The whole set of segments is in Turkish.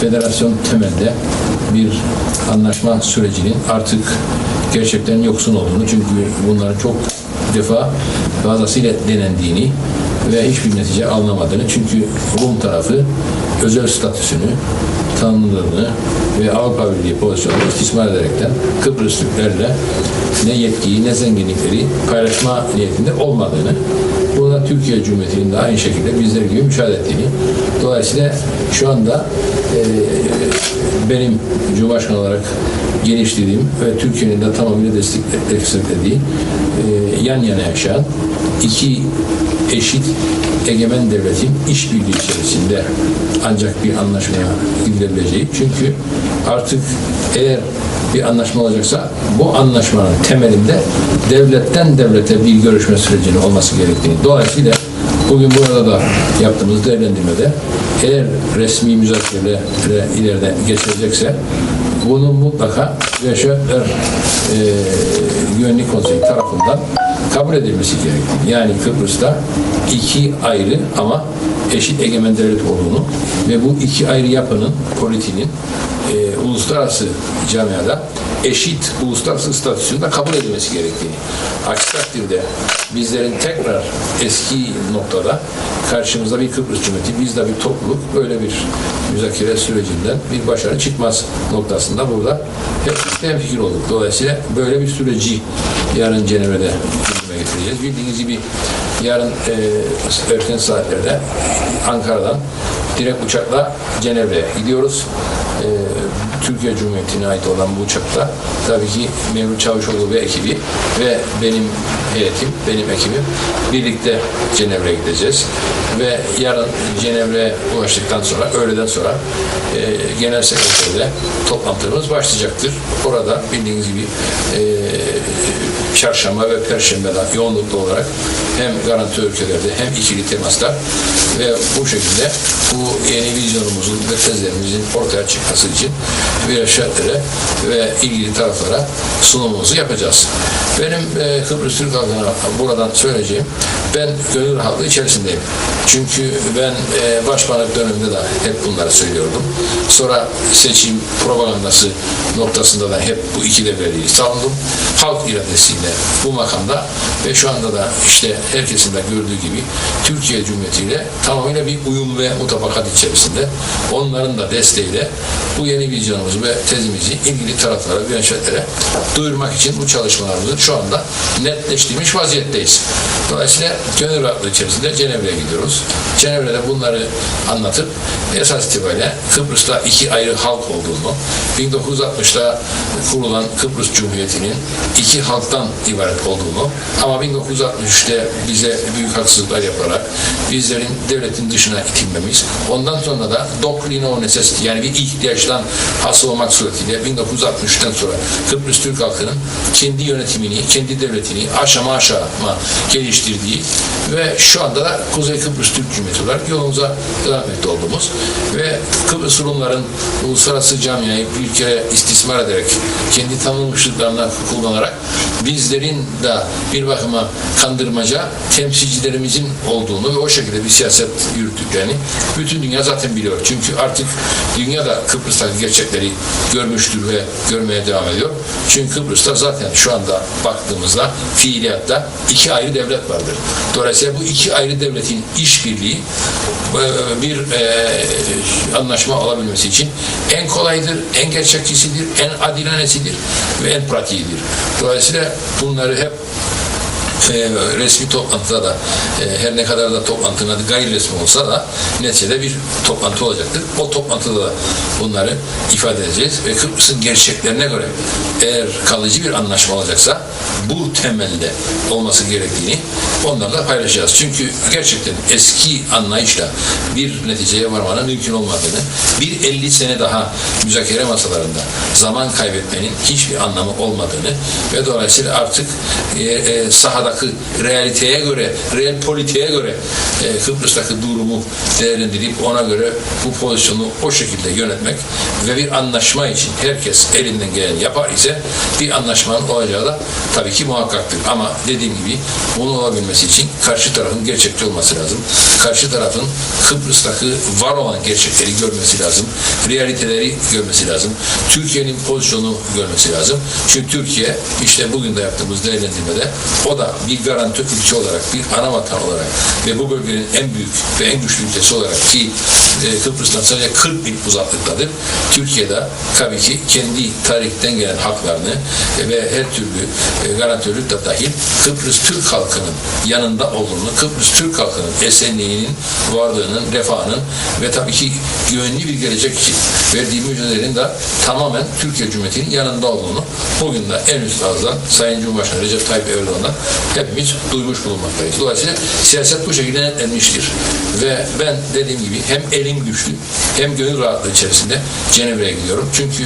federasyon temelde bir anlaşma sürecinin artık gerçekten yoksun olduğunu çünkü bunların çok defa fazlasıyla denendiğini ve hiçbir netice alınamadığını çünkü Rum tarafı özel statüsünü tanınırlığını ve Avrupa Birliği pozisyonunu istismar ederekten Kıbrıs Türklerle ne yetkiyi ne zenginlikleri paylaşma niyetinde olmadığını Türkiye Cumhuriyeti'nin de aynı şekilde bizler gibi müşahede ettiğini dolayısıyla şu anda e, benim Cumhurbaşkanı olarak geliştirdiğim ve Türkiye'nin de tamamıyla destek- desteklediği e, yan yana yaşayan iki eşit egemen devletin işbirliği içerisinde ancak bir anlaşmaya gidilebileceği. Çünkü artık eğer bir anlaşma olacaksa bu anlaşmanın temelinde devletten devlete bir görüşme sürecinin olması gerektiğini. Dolayısıyla bugün burada da yaptığımız değerlendirmede eğer resmi müzakerelere ileride geçilecekse bunun mutlaka Reşetler e, Güvenlik Konseyi tarafından kabul edilmesi gerektiğini. Yani Kıbrıs'ta iki ayrı ama eşit egemen devlet olduğunu ve bu iki ayrı yapının politiğinin e, uluslararası camiada eşit uluslararası statüsünde kabul edilmesi gerektiğini. Aksi takdirde bizlerin tekrar eski noktada karşımızda bir Kıbrıs Cumhuriyeti, biz de bir topluluk böyle bir müzakere sürecinden bir başarı çıkmaz noktasında burada hep fikir olduk. Dolayısıyla böyle bir süreci yarın Cenevre'de gündeme getireceğiz. Bildiğiniz gibi yarın e, erken saatlerde Ankara'dan direkt uçakla Cenevre'ye gidiyoruz. E, Türkiye Cumhuriyeti'ne ait olan bu uçakta tabii ki Mevlüt Çavuşoğlu ve ekibi ve benim heyetim, benim ekibim birlikte Cenevre'ye gideceğiz. Ve yarın Cenevre'ye ulaştıktan sonra, öğleden sonra e, genel sekreterde toplantımız başlayacaktır. Orada bildiğiniz gibi e, çarşamba ve perşembeden yoğunluklu olarak hem garanti ülkelerde hem ikili temaslar ve bu şekilde bu yeni vizyonumuzun ve tezlerimizin ortaya çıkması için müreşetlere ve ilgili taraflara sunumumuzu yapacağız. Benim e, Kıbrıs Türk halkına buradan söyleyeceğim, ben gönül rahatlığı içerisindeyim. Çünkü ben e, başbakanlık döneminde de hep bunları söylüyordum. Sonra seçim propagandası noktasında da hep bu iki devreliği savundum. Halk iradesiyle bu makamda ve şu anda da işte herkesin de gördüğü gibi Türkiye Cumhuriyeti ile tamamıyla bir uyum ve mutabakat içerisinde onların da desteğiyle bu yeni vizyonumuzu ve tezimizi ilgili taraflara, yöneticilere duyurmak için bu çalışmalarımızı şu anda netleştirmiş vaziyetteyiz. Dolayısıyla gönül rahatlığı içerisinde Cenevre'ye gidiyoruz. Cenevre'de bunları anlatıp esas itibariyle Kıbrıs'ta iki ayrı halk olduğunu, 1960'da kurulan Kıbrıs Cumhuriyeti'nin iki halktan ibaret olduğunu ama 1963'te bize büyük haksızlıklar yaparak bizlerin devletin dışına itilmemiz, ondan sonra da Doctrine necessity yani bir ihtiyaçtan hasıl olmak suretiyle 1963'ten sonra Kıbrıs Türk halkının kendi yönetimini, kendi devletini aşama aşama geliştirdiği ve şu anda da Kuzey Kıbrıs Türk Cumhuriyeti olarak yolumuza devam etmekte olduğumuz ve Kıbrıs Rumların uluslararası camiayı bir kere istismar ederek kendi tanınmışlıklarına kullanarak bizlerin de bir bakıma kandırmaca temsilcilerimizin olduğunu ve o şekilde bir siyaset yürüttüklerini bütün dünya zaten biliyor. Çünkü artık dünya da Kıbrıs'taki gerçekleri görmüştür ve görmeye devam ediyor. Çünkü Kıbrıs'ta zaten şu anda baktığımızda fiiliyatta iki ayrı devlet vardır. Dolayısıyla bu iki ayrı devletin işbirliği e, bir e, anlaşma olabilmesi için en kolaydır, en gerçekçisidir, en adilanesidir ve en pratiğidir. Dolayısıyla bunları hep resmi toplantıda da e, her ne kadar da toplantının adı gayri resmi olsa da neticede bir toplantı olacaktır. O toplantıda da bunları ifade edeceğiz ve Kıbrıs'ın gerçeklerine göre eğer kalıcı bir anlaşma olacaksa bu temelde olması gerektiğini onlarla paylaşacağız. Çünkü gerçekten eski anlayışla bir neticeye varmanın mümkün olmadığını, bir 50 sene daha müzakere masalarında zaman kaybetmenin hiçbir anlamı olmadığını ve dolayısıyla artık e, e, sahada sahadaki realiteye göre, real politiğe göre e, Kıbrıs'taki durumu değerlendirip ona göre bu pozisyonu o şekilde yönetmek ve bir anlaşma için herkes elinden geleni yapar ise bir anlaşmanın olacağı da tabii ki muhakkaktır. Ama dediğim gibi bunun olabilmesi için karşı tarafın gerçekçi olması lazım. Karşı tarafın Kıbrıs'taki var olan gerçekleri görmesi lazım. Realiteleri görmesi lazım. Türkiye'nin pozisyonu görmesi lazım. Çünkü Türkiye işte bugün de yaptığımız değerlendirmede o da bir garanti ülke olarak, bir ana vatan olarak ve bu bölgenin en büyük ve en güçlü ülkesi olarak ki e, Kıbrıs'tan sadece 40 mil uzaklıktadır. Türkiye'de tabii ki kendi tarihten gelen haklarını e, ve her türlü e, garantörlük de dahil Kıbrıs Türk halkının yanında olduğunu, Kıbrıs Türk halkının esenliğinin, varlığının, refahının ve tabii ki güvenli bir gelecek için verdiği mücadelelerin de tamamen Türkiye Cumhuriyeti'nin yanında olduğunu bugün de en üst ağızdan Sayın Cumhurbaşkanı Recep Tayyip Erdoğan'dan hepimiz duymuş bulunmaktayız. Dolayısıyla siyaset bu şekilde netlenmiştir. Ve ben dediğim gibi hem elim güçlü hem gönül rahatlığı içerisinde Cenevre'ye gidiyorum. Çünkü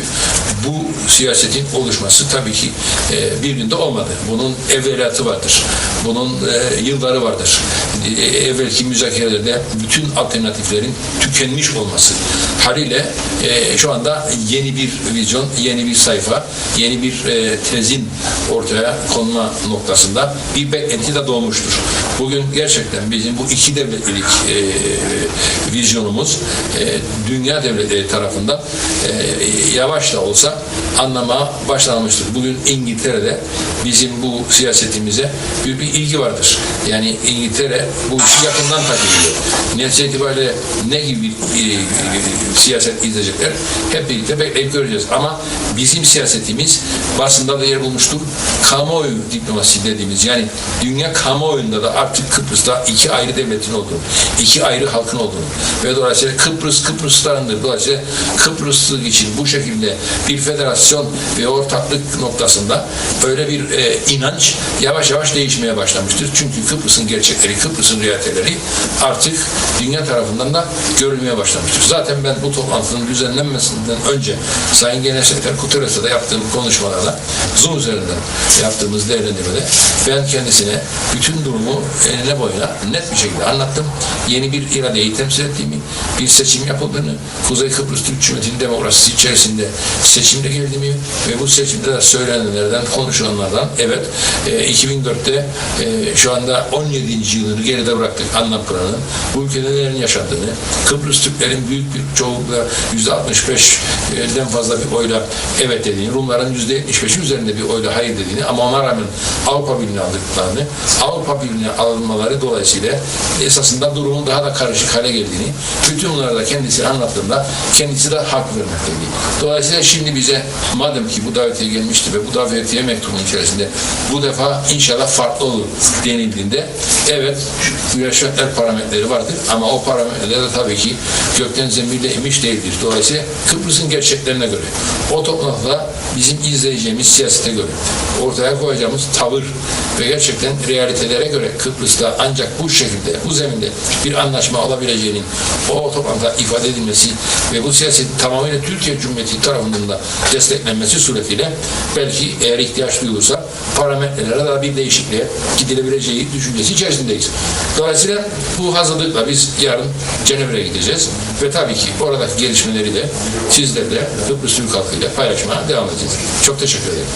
bu siyasetin oluşması tabii ki e, bir günde olmadı. Bunun evvelatı vardır. Bunun e, yılları vardır. E, evvelki müzakerelerde bütün alternatiflerin tükenmiş olması haliyle e, şu anda yeni bir vizyon, yeni bir sayfa, yeni bir e, tezin ortaya konma noktasında bir beklenti de doğmuştur. Bugün gerçekten bizim bu iki devletlilik e, vizyonumuz e, dünya devletleri tarafından e, yavaş da olsa anlama başlanmıştır. Bugün İngiltere'de bizim bu siyasetimize büyük bir ilgi vardır. Yani İngiltere bu işi yakından takip ediyor. Netice itibariyle ne gibi bir, bir- bir siyaset izleyecekler hep birlikte bekleyip göreceğiz. Ama bizim siyasetimiz basında da yer bulmuştur. Kamuoyu diplomasi dediğimiz yani dünya kamuoyunda da artık Kıbrıs'ta iki ayrı devletin olduğunu, iki ayrı halkın olduğunu ve dolayısıyla Kıbrıs Kıbrıslarındır. Dolayısıyla Kıbrıslık için bu şekilde bir federasyon ve ortaklık noktasında böyle bir e, inanç yavaş yavaş değişmeye başlamıştır. Çünkü Kıbrıs'ın gerçekleri, Kıbrıs'ın realiteleri artık dünya tarafından da görülmeye başlamıştır. Zaten ben bu toplantının düzenlenmesinden önce Sayın Genel Sekreter Guterres'e de yaptığım konuşmalarda Zoom üzerinden yaptığımız değerlendirmede ben kendisine bütün durumu eline boyuna net bir şekilde anlattım. Yeni bir iradeyi temsil ettiğimi, bir seçim yapıldığını, Kuzey Kıbrıs Türk Cumhuriyeti'nin demokrasisi içerisinde seçimde geldiğimi ve bu seçimde de söylenenlerden, konuşulanlardan evet e, 2004'te e, şu anda 17. yılını geride bıraktık anlam planının. Bu ülkede nelerin yaşandığını, Kıbrıs Türklerin büyük bir çoğunlukla %65'den fazla bir oyla evet dediğini, Rumların %75'in üzerinde bir oyla hayır dediğini ama ona rağmen Avrupa Birliği'ne aldıklarını, Avrupa Birliği'ne alınmaları dolayısıyla esasında durumun daha da karışık hale geldiğini, bütün bunları da kendisi anlattığında kendisi de hak vermekteydi. Dolayısıyla şimdi bize madem ki bu davetiye gelmişti ve bu davetiye mektubun içerisinde bu defa inşallah farklı olur denildiğinde evet güreşler parametreleri vardır ama o parametreler de tabii ki gökten zembille imiş değildir. Dolayısıyla Kıbrıs'ın gerçeklerine göre o toplantıda bizim izleyeceğimiz siyasete göre ortaya koyacağımız tavır ve gerçekten realitelere göre Kıbrıs'ta ancak bu şekilde, bu zeminde bir anlaşma olabileceğinin o toplantıda ifade edilmesi ve bu siyasetin tamamıyla Türkiye Cumhuriyeti tarafından da desteklenmesi suretiyle belki eğer ihtiyaç duyulursa parametrelere daha bir değişikliğe gidilebileceği düşüncesi içerisindeyiz. Dolayısıyla bu hazırlıkla biz yarın Cenevre'ye gideceğiz ve tabii ki oradaki gelişmeleri de sizlerle Kıbrıs Türk halkıyla paylaşmaya devam edeceğiz. Çok teşekkür ederim.